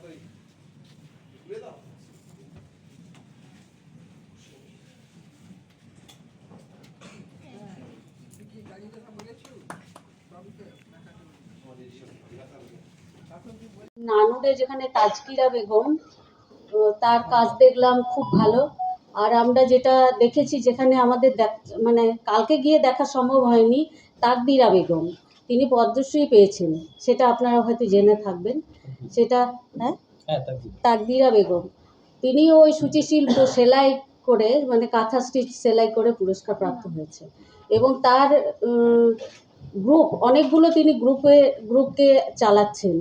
তাড়াতাড়ি। খুলে দাও। নানুরে যেখানে তাজকিরা বেগম তার কাজ দেখলাম খুব ভালো। আর আমরা যেটা দেখেছি যেখানে আমাদের মানে কালকে গিয়ে দেখা সম্ভব হয়নি তাকবিরা বেগম। তিনি পদ্মশ্রী পেয়েছেন সেটা আপনারা হয়তো জেনে থাকবেন। সেটা হ্যাঁ? হ্যাঁ তাকদিরা। বেগম। তিনি ওই সূচিশিল্প সেলাই করে মানে কাঁথা স্টিচ সেলাই করে পুরস্কার প্রাপ্ত হয়েছে এবং তার গ্রুপ অনেকগুলো তিনি গ্রুপে গ্রুপকে চালাচ্ছেন।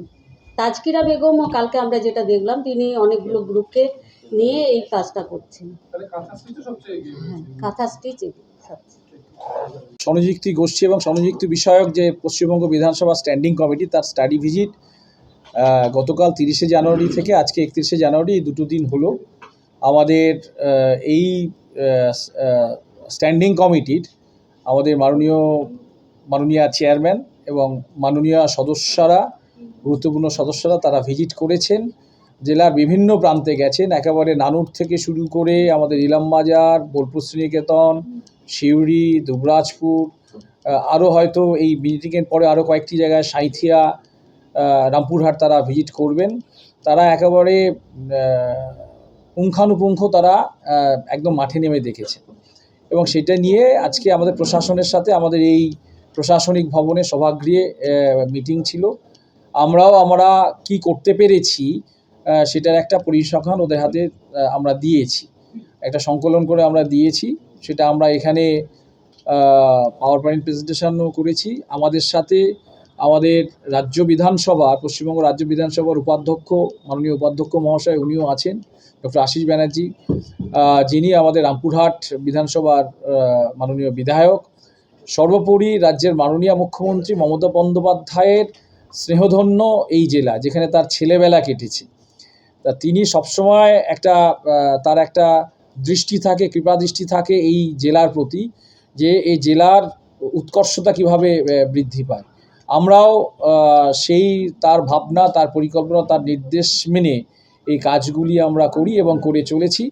তাজকিরা বেগমও কালকে আমরা যেটা দেখলাম তিনি অনেকগুলো গ্রুপকে নিয়ে এই কাজটা করছেন। কাঁথা হ্যাঁ স্টিচ সবচেয়ে স্বনিযুক্তি গোষ্ঠী এবং স্বনিযুক্তি বিষয়ক যে পশ্চিমবঙ্গ বিধানসভা স্ট্যান্ডিং কমিটি, তার স্টাডি ভিজিট গতকাল তিরিশে জানুয়ারি থেকে আজকে একত্রিশে জানুয়ারি দুটো দিন হলো। আমাদের এই স্ট্যান্ডিং কমিটির আমাদের মাননীয় মাননীয় চেয়ারম্যান এবং মাননীয় সদস্যরা, গুরুত্বপূর্ণ সদস্যরা তারা ভিজিট করেছেন। জেলার বিভিন্ন প্রান্তে গেছেন। একেবারে নানুর থেকে শুরু করে আমাদের ইলামবাজার বোলপুর শ্রীনিকেতন সিউড়ি দুবরাজপুর আরও হয়তো এই মিটিংয়ের পরে আরও কয়েকটি জায়গায় সাঁইথিয়া রামপুরহাট তারা ভিজিট করবেন। তারা একেবারে পুঙ্খানুপুঙ্খ তারা একদম মাঠে নেমে দেখেছে। এবং সেটা নিয়ে আজকে আমাদের প্রশাসনের সাথে আমাদের এই প্রশাসনিক ভবনে সভাগৃহে মিটিং ছিল। আমরাও আমরা কি করতে পেরেছি সেটার একটা পরিসংখ্যান ওদের হাতে আমরা দিয়েছি। একটা সংকলন করে আমরা দিয়েছি। সেটা আমরা এখানে পাওয়ার পয়েন্ট প্রেজেন্টেশনও করেছি। আমাদের সাথে আমাদের রাজ্য বিধানসভা, পশ্চিমবঙ্গ রাজ্য বিধানসভার উপাধ্যক্ষ, মাননীয় উপাধ্যক্ষ মহাশয় উনিও আছেন, ডক্টর আশিস ব্যানার্জি যিনি আমাদের রামপুরহাট বিধানসভার মাননীয় বিধায়ক। সর্বোপরি রাজ্যের মাননীয় মুখ্যমন্ত্রী মমতা বন্দ্যোপাধ্যায়ের স্নেহধন্য এই জেলা, যেখানে তার ছেলেবেলা কেটেছে। তা তিনি সবসময় একটা তার একটা দৃষ্টি থাকে, কৃপা দৃষ্টি থাকে এই জেলার প্রতি যে এই জেলার উৎকর্ষতা কীভাবে বৃদ্ধি পায়। আমরাও সেই তার ভাবনা, তার পরিকল্পনা, তার নির্দেশ মেনে এই কাজগুলি আমরা করি এবং করে চলেছি।